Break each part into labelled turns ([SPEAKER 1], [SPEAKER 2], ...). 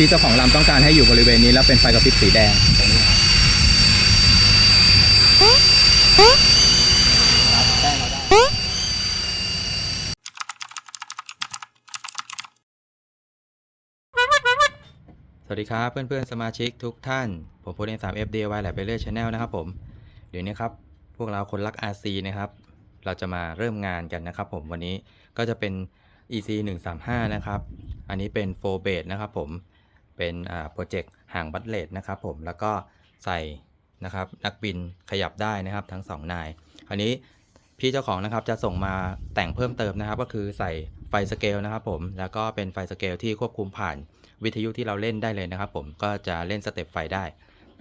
[SPEAKER 1] ที่เจ้าของลำต้องการให้อยู่บริเวณนี้แล้วเป็นไฟกระพริบสีแดงตรงนี้ครับสวัสดีครับเพื่อนๆสมาชิกทุกท่าน ผมโพเดนสาม FDY แหละไปเรื่อยชาแนลนะครับผม เดี๋ยวนี้ครับ พวกเราคนรัก RC นะครับ เราจะมาเริ่มงานกันนะครับผมวันนี้ก็จะเป็น EC 135นะครับ อันนี้เป็นโฟเบดนะครับผม เป็นโปรเจกต์ห่างบัตเลตนะครับผมแล้วก็ใส่นะครับนักบินขยับได้นะครับทั้งสองนายอันนี้พี่เจ้าของนะครับจะส่งมาแต่งเพิ่มเติมนะครับ ก็คือใส่ไฟสเกลนะครับผมแล้วก็เป็นไฟสเกลที่ควบคุมผ่านวิทยุที่เราเล่นได้เลยนะครับ ผมก็จะเล่นสเต็ปไฟได้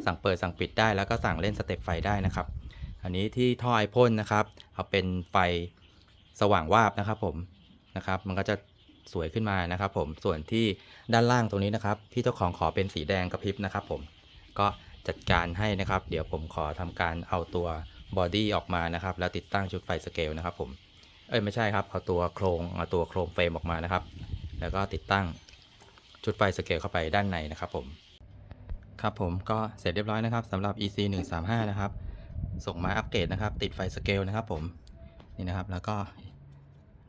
[SPEAKER 1] สั่งเปิดสั่งปิดได้แล้วก็สั่งเล่นสเต็ปไฟได้นะครับ อันนี้ที่ท่อไอพ่นนะครับเอาเป็นไฟสว่างวาบนะครับผมนะครับ มันก็จะ สวยขึ้นมานะครับ ผมส่วนที่ด้านล่างตรงนี้นะครับ ที่เจ้าของขอเป็นสีแดงกระพริบนะครับ ผมก็จัดการให้นะครับ เดี๋ยวผมขอทำการเอาตัวบอดี้ออกมานะครับ แล้วติดตั้งชุดไฟสเกลนะครับ ผมเอ้ยไม่ใช่ครับเอาตัวโครงเอาตัวโครงเฟรมออกมานะครับ แล้วก็ติดตั้งชุดไฟสเกลเข้าไปด้านในนะครับ ผม ครับผมก็เสร็จเรียบร้อยนะครับสำหรับ EC 135นะครับส่งมาอัปเกรดนะครับ ติดไฟสเกลนะครับ ผมนี่นะครับ แล้วก็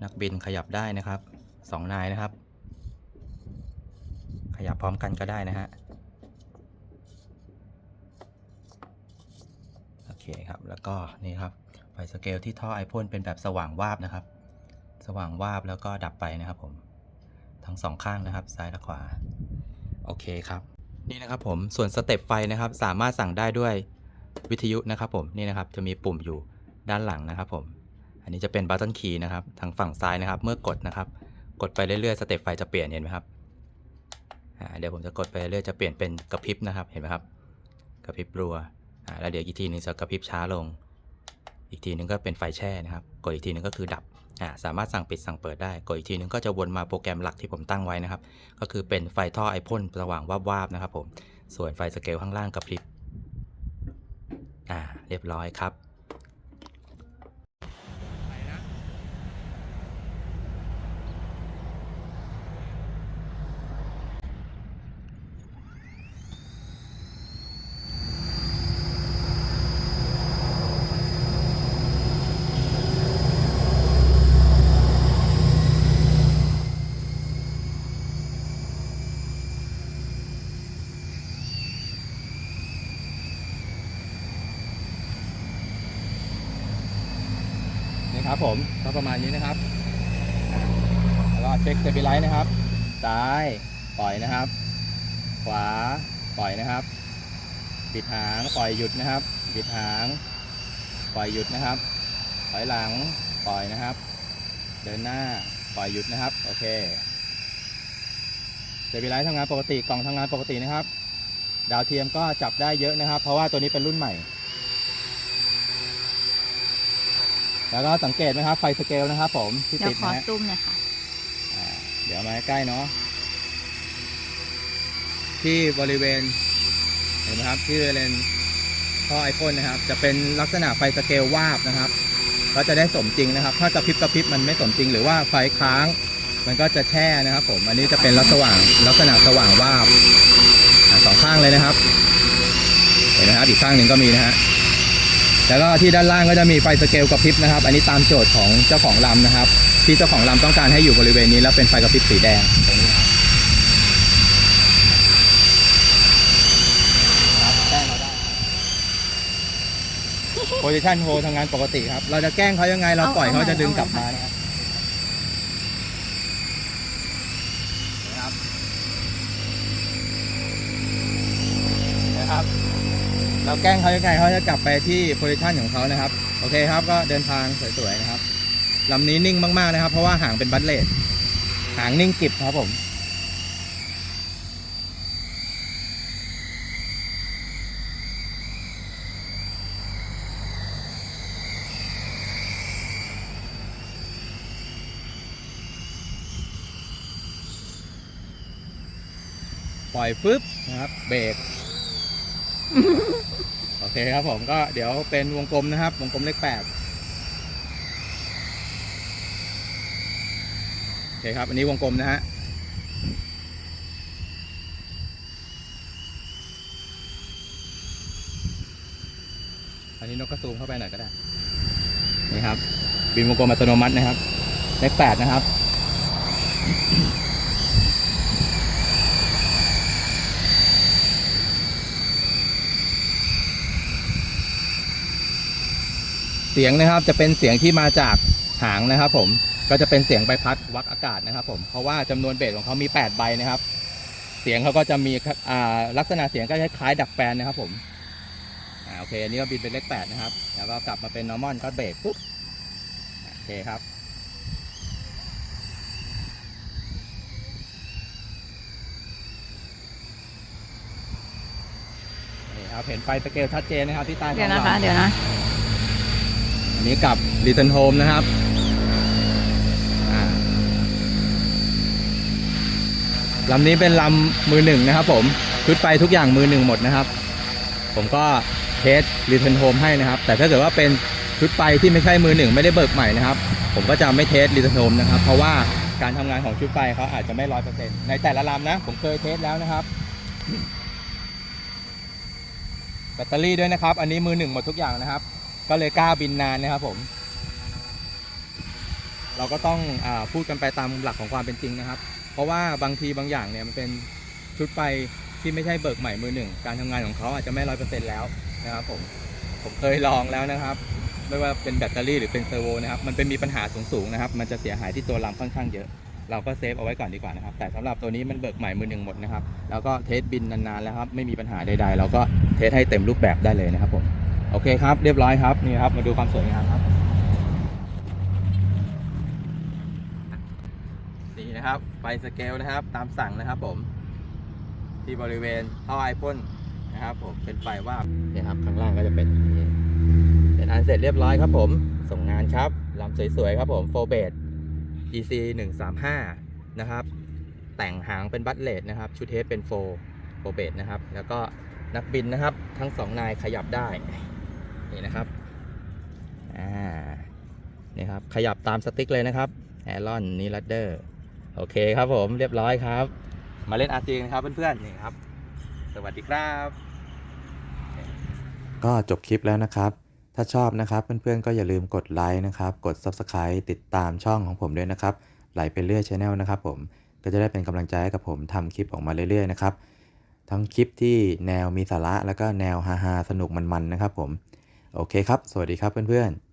[SPEAKER 1] นักบินขยับได้นะครับ สองนายนะครับ ขยับพร้อมกันก็ได้นะฮะโอเคครับแล้วก็นี่ครับไฟสเกลที่ท่อไอพ่นเป็นแบบสว่างวาบนะครับ สว่างวาบแล้วก็ดับไปนะครับผมทั้งสองข้างนะครับซ้ายและขวาโอเคครับนี่นะครับผมส่วนสเต็ปไฟนะครับ สามารถสั่งได้ด้วยวิทยุนะครับผมนี่นะครับจะมีปุ่มอยู่ด้านหลังนะครับผม อันนี้จะเป็นบัต t นคีย์นะครับทางฝั่งซ้ายนะครับ เมื่อกดนะครับ กดไปเรื่อยๆสเต็ปไฟจะเปลี่ยนเห็นไหมครับเดี๋ยวผมจะกดไปเรื่อยจะเปลี่ยนเป็นกระพริบนะครับเห็นไหมครับกระพริบรัวแล้วเดี๋ยวอีกทีหนึงจะกระพริบช้าลง อีกทีหนึงก็เป็นไฟแช่นะครับ กดอีกทีหนึงก็คือดับสามารถสั่งปิดสั่งเปิดได้ กดอีกทีหนึงก็จะวนมาโปรแกรมหลักที่ผมตั้งไว้นะครับ ก็คือเป็นไฟท่อไอพ่นสว่างวาบๆนะครับผม ส่วนไฟสเกลข้างล่างกระพริบ อ่า เรียบร้อยครับ นี่ ครับผมก็ประมาณนี้นะครับแล้วก็เช็คเซฟิไลท์นะครับ ซ้ายปล่อยนะครับ ขวาปล่อยนะครับ ปิดหางปล่อยหยุดนะครับ ปิดหาง ปล่อยหยุดนะครับ ถอยหลังปล่อยนะครับ เดินหน้าปล่อยหยุดนะครับ โอเคเซฟิไลท์ทำงานปกติกล่องทำงานปกตินะครับ ดาวเทียมก็จับได้เยอะนะครับ เพราะว่าตัวนี้เป็นรุ่นใหม่ แล้วก็สังเกตไหมครับไฟสเกลนะครับผมที่
[SPEAKER 2] เดี๋ย
[SPEAKER 1] ติ
[SPEAKER 2] ว
[SPEAKER 1] ด
[SPEAKER 2] ขอ
[SPEAKER 1] นะฮะ
[SPEAKER 2] ซูมหน่อยค่ะ
[SPEAKER 1] อ่าเดี๋ยวมาใกล้ๆเนาะที่บริเวณเห็นไหมครับที่บริเวณท่อไอพ่นนะครับ จะเป็นลักษณะไฟสเกลวาบนะครับก็จะได้สมจริงนะครับ ถ้ากระพริบกระพริบมันไม่สมจริง หรือว่าไฟค้าง มันก็จะแช่นะครับ ผมอันนี้จะเป็นลักษณะสว่างลักษณะสว่างวาบอ่าสองข้างเลยนะครับ เห็นไหมครับอีกข้างหนึ่งก็มีนะฮะ แล้วก็ที่ด้านล่างก็จะมีไฟสเกลกระพริบนะครับ อันนี้ตามโจทย์ของเจ้าของลำนะครับ ที่เจ้าของลำต้องการให้อยู่บริเวณนี้แล้วเป็นไฟกระพริบสีแดงตรงนี้โพซิชันโฮทำงานปกติครับ เราจะแกล้งเขายังไงเราปล่อยเขาจะดึงกลับมานะครับ เราแกล้งเขายังไงเขาจะกลับไปที่โพซิชันของเขานะครับ โอเคครับก็เดินทางสวยๆนะครับลำนี้นิ่งมากๆนะครับ เพราะว่าหางเป็นบัตเลตหางนิ่งกริบครับผมปล่อยปึ๊บนะครับเบรก โอเคครับผมก็เดี๋ยวเป็นวงกลมนะครับ วงกลมเลขแปดโอเคครับ อันนี้วงกลมนะฮะอันนี้นกกระซูมเข้าไปหน่อยก็ได้ นี่ครับ บินวงกลมอัตโนมัตินะครับ เลขแปดนะครับ สียงนะครับจะเป็นเสียงที่มาจากหางนะครับ ผมก็จะเป็นเสียงใบพัดวักอากาศนะครับ ผมเพราะว่าจำนวนเบสของเขามี 8 ใบนะครับ เสียงเขาก็จะมีลักษณะเสียงก็คล้ายๆดักแฟนนะครับ ผมอโอเคอันนี้ก็บินเป็นเลข8นะครับ แล้วก็กลับมาเป็น normal ก็เบรกปุ๊บโอเคครับครับเห็นไฟสเกลชัดเจนนะครับที่ใต้ท้อง
[SPEAKER 2] เดี๋ยวนะคะ เดี๋ยวนะ
[SPEAKER 1] อันนี้กับ Return Home นะครับลำนี้เป็นลำมือหนึ่งนะครับ ผมชุดไฟทุกอย่างมือหนึ่งหมดนะครับ ผมก็เทส Return Home ให้นะครับ แต่ถ้าเกิดว่าเป็นชุดไฟที่ไม่ใช่มือหนึ่งไม่ได้เบิกใหม่นะครับ ผมก็จะไม่เทส Return Home นะครับ เพราะว่าการทำงานของชุดไฟเขาอาจจะไม่ร้อยเปอร์เซ็นต์ในแต่ละลำนะ ผมเคยเทสแล้วนะครับ แบตเตอรี่ด้วยนะครับ อันนี้มือหนึ่งหมดทุกอย่างนะครับ ก็เลยกล้าบินนานนะครับผม เราก็ต้องอพูดกันไปตามหลักของความเป็นจริงนะครับ เพราะว่าบางทีบางอย่างเนี่ยมันเป็นชุดไฟที่ไม่ใช่เบิกใหม่มือหนึ่ง การทำงานของเขาอาจจะไม่ร้อยเปอร์เซ็นต์แล้วนะครับผม ผมเคยลองแล้วนะครับ ไม่ว่าเป็นแบตเตอรี่หรือเป็นเซอร์โวนะครับ มันเป็นมีปัญหาสูงๆนะครับ มันจะเสียหายที่ตัวลำค่อนข้างเยอะ เราก็เซฟเอาไว้ก่อนดีกว่านะครับ แต่สำหรับตัวนี้มันเบิกใหม่มือหนึ่งหมดนะครับ แล้วก็เทสบินนานๆแล้วครับ ไม่มีปัญหาใดๆ เราก็เทสให้เต็มรูปแบบได้เลยนะครับผม โอเคครับ เรียบร้อยครับ นี่ครับ มาดูความสวยงามครับ นี่นะครับไฟสเกลนะครับ ตามสั่งนะครับผม ที่บริเวณท่อไอพ่นนะครับผม เป็นไฟว่าบนี่ครับ ข้างล่างก็จะเป็นอย่างนี้ เป็นอันเสร็จเรียบร้อยครับผม ส่งงานครับลำสวยๆครับผมโฟเบด EC 135นะครับ แต่งหางเป็นบัตเลดนะครับ ชุดเทสเป็นโฟโฟเบดนะครับ แล้วก็นักบินนะครับ ทั้งสองนายขยับได้ นี่นะครับอ่านี่ครับขยับตามสติ๊กเลยนะครับแอรอนนีลัดเดอร์โอเคครับผมเรียบร้อยครับ มาเล่นอาร์ซีกันครับเพื่อนๆนี่ครับ สวัสดีครับ
[SPEAKER 3] ก็จบคลิปแล้วนะครับ ถ้าชอบนะครับเพื่อนๆก็อย่าลืมกดไลค์นะครับ กด Subscribe ติดตามช่องของผมด้วยนะครับไหลไปเรื่อยช anel นะครับผมก็จะได้เป็นกำลังใจให้กับผมทำคลิปออกมาเรื่อยๆนะครับทั้งคลิปที่แนวมีสาระแล้วก็แนวฮาๆสนุกมันๆนะครับผม โอเคครับ สวัสดีครับเพื่อนๆ